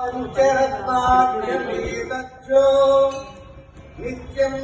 పంచరత్నాక్షో నిత్యం